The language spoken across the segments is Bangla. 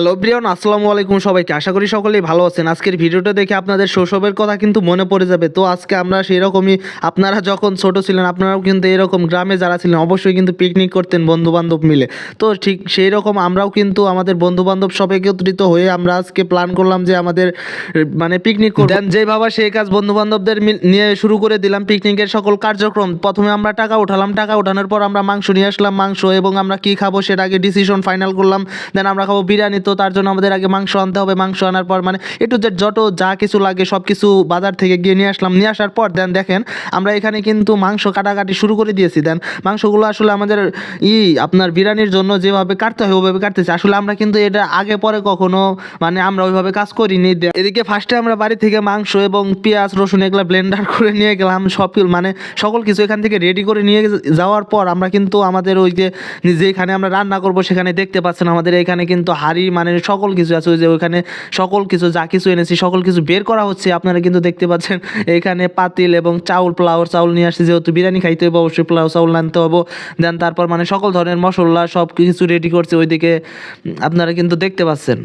হ্যালো ব্রিয়ন আসসালামু আলাইকুম সবাইকে। আশা করি সকলেই ভালো আছেন। আজকের ভিডিওটা দেখে আপনাদের শৈশবের কথা কিন্তু মনে পড়ে যাবে। তো আজকে আমরা সেই রকমই আপনারা যখন ছোট ছিলেন, আপনারাও কিন্তু এরকম গ্রামে যারা ছিলেন, অবশ্যই কিন্তু পিকনিক করতেন বন্ধু বান্ধব মিলে। তো ঠিক সেই রকম আমরাও কিন্তু আমাদের বন্ধু বান্ধব সব একত্রিত হয়ে আমরা আজকে প্ল্যান করলাম যে আমাদের মানে পিকনিক করবেন যে ভাবা সেই কাজ বন্ধু বান্ধবদের নিয়ে শুরু করে দিলাম পিকনিকের সকল কার্যক্রম। প্রথমে আমরা টাকা উঠালাম। টাকা উঠানোর পর আমরা মাংস নিয়ে আসলাম, মাংস এবং আমরা কি খাব সেটা আগে ডিসিশন ফাইনাল করলাম। দেন আমরা খাব বিরিয়ানি। তো তার জন্য আমাদের আগে মাংস আনতে হবে, মাংস আনার পর মানে একটু যে যত যা কিছু লাগে সব কিছু বাজার থেকে গিয়ে নিয়ে আসলাম। নিয়ে আসার পর দেন দেখেন, আমরা এখানে কিন্তু মাংস কাটাকাটি শুরু করে দিয়েছি। দেন মাংসগুলো আসলে আমাদের ই আপনার বিরিয়ানির জন্য যেভাবে কাটতে হয়, ওইভাবে কাটতেছি। আসলে আমরা কিন্তু এটা আগে পরে কখনো মানে আমরা ওইভাবে কাজ করিনি। এদিকে ফার্স্টে আমরা বাড়ি থেকে মাংস এবং পেঁয়াজ, রসুন এগুলো ব্লেন্ডার করে নিয়ে গেলাম। সব মানে সকল কিছু এখান থেকে রেডি করে নিয়ে যাওয়ার পর আমরা কিন্তু আমাদের ওই যে যেখানে আমরা রান্না করব সেখানে দেখতে পাচ্ছেন আমাদের এখানে কিন্তু হাড়ি মানে সকল কিছু আছে, ওই যে ওইখানে সকল কিছু, যা কিছু এনেছি, সকল কিছু বের করা হচ্ছে। আপনারা কিন্তু দেখতে পাচ্ছেন, এখানে পাতিল এবং চাউল পোলাও চাউল নিয়ে আসছি, যেহেতু বিরিয়ানি খাইতে হবে অবশ্যই পোলাও, চাউল আনতে হবে দেন তারপর মানে সকল ধরনের মশলা, সব কিছু রেডি করছে, ওইদিকে আপনারা কিন্তু দেখতে পাচ্ছেন।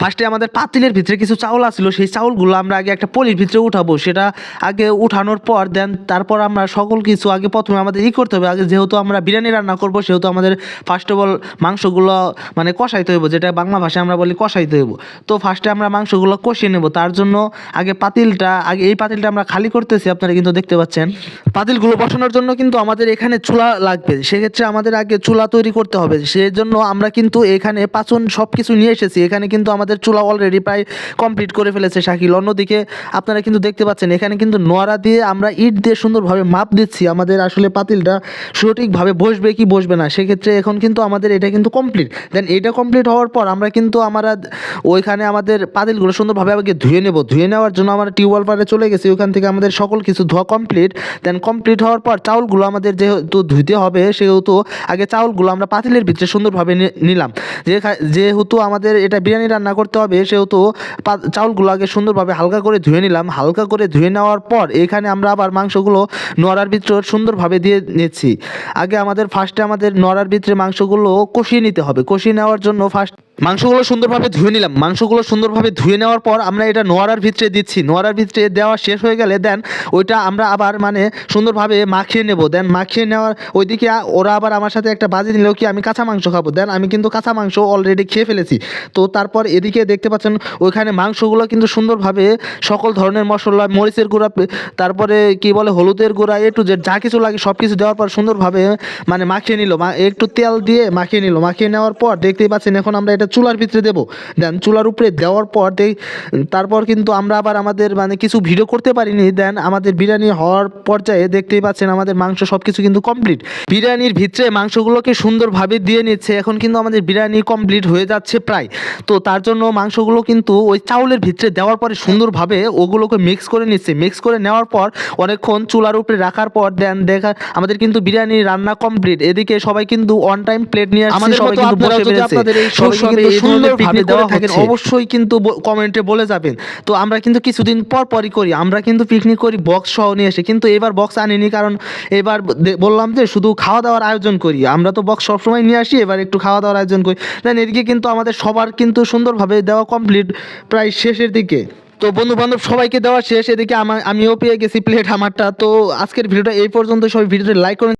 ফার্স্টে আমাদের পাতিলের ভিতরে কিছু চাউল আসছিল সেই চাউলগুলো আমরা আগে একটা পলির ভিতরে উঠাবো, সেটা আগে উঠানোর পর, দেন তারপর আমরা সকল কিছু আগে প্রথমে আমাদের ই করতে হবে। আগে যেহেতু আমরা বিরিয়ানি রান্না করব, সেহেতু আমাদের ফার্স্ট অফ অল মাংসগুলো মানে কষাইতে হইব, যেটা বাংলা ভাষায় আমরা বলি কষাইতে হইব। তো ফার্স্টে আমরা মাংসগুলো কষিয়ে নেব। তার জন্য আগে পাতিলটা, আগে এই পাতিলটা আমরা খালি করতেছি, আপনারা কিন্তু দেখতে পাচ্ছেন। পাতিলগুলো বসানোর জন্য কিন্তু আমাদের এখানে চুলা লাগবে। সেক্ষেত্রে আমাদের আগে চুলা তৈরি করতে হবে। সেই জন্য আমরা কিন্তু এখানে পাচন সব কিছু নিয়ে এসেছি। এখানে কিন্তু আমাদের চুলা অলরেডি প্রায় কমপ্লিট করে ফেলেছে শাকিল। অন্যদিকে আপনারা কিন্তু দেখতে পাচ্ছেন, এখানে কিন্তু নোয়ারা দিয়ে আমরা ইট দিয়ে সুন্দরভাবে মাপ দিচ্ছি। আমাদের আসলে পাতিলটা সঠিকভাবে বসবে কি বসবে না, সেক্ষেত্রে এখন কিন্তু আমাদের এটা কিন্তু কমপ্লিট দেন এটা কমপ্লিট হওয়ার পর আমরা কিন্তু আমরা ওইখানে আমাদের পাতিলগুলো সুন্দরভাবে আগে ধুয়ে নেব। ধুয়ে নেওয়ার জন্য আমরা টিউবওয়েল পাড়ে চলে গেছি। ওখান থেকে আমাদের সকল কিছু ধোয়া কমপ্লিট দেন কমপ্লিট হওয়ার পর চাউলগুলো আমাদের যেহেতু ধুইতে হবে, সেহেতু আগে চাউলগুলো আমরা পাতিলের ভিতরে সুন্দরভাবে নিলাম। যে যেহেতু আমাদের এটা বিরিয়ানি রান্না করতে হবে, সেহেতু চাউলগুলো আগে সুন্দরভাবে হালকা করে ধুয়ে নিলাম। হালকা করে ধুয়ে নেওয়ার পর এখানে আমরা আবার মাংসগুলো নড়ার ভিতরে সুন্দরভাবে দিয়ে নিচ্ছি। আগে আমাদের ফার্স্টে আমাদের নড়ার ভিতরে মাংসগুলো কষিয়ে নিতে হবে। কষিয়ে নেওয়ার জন্য ফার্স্ট মাংসগুলো সুন্দরভাবে ধুয়ে নিলাম। মাংসগুলো সুন্দরভাবে ধুয়ে নেওয়ার পর আমরা এটা নোয়ারার ভিতরে দিচ্ছি। নোয়ারার ভিতরে দেওয়া শেষ হয়ে গেলে দেন ওইটা আমরা আবার মানে সুন্দরভাবে মাখিয়ে নেব। দেন মাখিয়ে নেওয়ার ওইদিকে ওরা আবার আমার সাথে একটা বাজি নিলেও কি, আমি কাঁচা মাংস খাব। দেন আমি কিন্তু কাঁচা মাংস অলরেডি খেয়ে ফেলেছি। তো তারপর এদিকে দেখতে পাচ্ছেন ওইখানে মাংসগুলো কিন্তু সুন্দরভাবে সকল ধরনের মশলা, মরিচের গুঁড়া তারপরে কি বলে হলুদের গুঁড়া এ টু জেড যা কিছু লাগে সব কিছু দেওয়ার পর সুন্দরভাবে মানে মাখিয়ে নিল। একটু তেল দিয়ে মাখিয়ে নিল। মাখিয়ে নেওয়ার পর দেখতেই পাচ্ছেন এখন আমরা এটা চুলার ভিতরে দেবো। দেন চুলার উপরে দেওয়ার পর দেই তারপর কিন্তু আমরা আবার আমাদের মানে কিছু ভিডিও করতে পারিনি। দেন আমাদের বিরিয়ানি হওয়ার পর্যায়ে দেখতেই পাচ্ছেন আমাদের মাংস সব কিছু কিন্তু কমপ্লিট বিরিয়ানির ভিতরে মাংসগুলোকে সুন্দরভাবে দিয়ে নিচ্ছে। এখন কিন্তু আমাদের বিরিয়ানি কমপ্লিট হয়ে যাচ্ছে প্রায়। তো তার জন্য মাংসগুলো কিন্তু ওই চাউলের ভিতরে দেওয়ার পরে সুন্দরভাবে ওগুলোকে মিক্স করে নিচ্ছে। মিক্স করে নেওয়ার পর অনেকক্ষণ চুলার উপরে রাখার পর দেন দেখা আমাদের কিন্তু বিরিয়ানি রান্না কমপ্লিট এদিকে সবাই কিন্তু অন টাইম প্লেট নিয়ে আসছে সবাই কিন্তু বসে পেরেছে। সুন্দরভাবে দেওয়া থাকেন, অবশ্যই কিন্তু কমেন্টে বলে যাবেন। তো আমরা কিন্তু কিছুদিন পর পরই করি আমরা কিন্তু পিকনিক করি বক্স সহ নিয়ে এসে। কিন্তু এবার বক্স আনিনি কারণ এবার বললাম যে শুধু খাওয়া দাওয়ার আয়োজন করি। আমরা তো বক্স সবসময় নিয়ে আসি এবার একটু খাওয়া দাওয়ার আয়োজন করি। দেন এদিকে কিন্তু আমাদের সবার কিন্তু সুন্দরভাবে দেওয়া কমপ্লিট প্রায় শেষের দিকে। তো বন্ধু বান্ধব সবাইকে দেওয়া শেষ। এদিকে আমা- আমিও পেয়ে গেছি প্লেট আমারটা। তো আজকের ভিডিওটা এই পর্যন্ত সবাই ভিডিওটা লাইক করে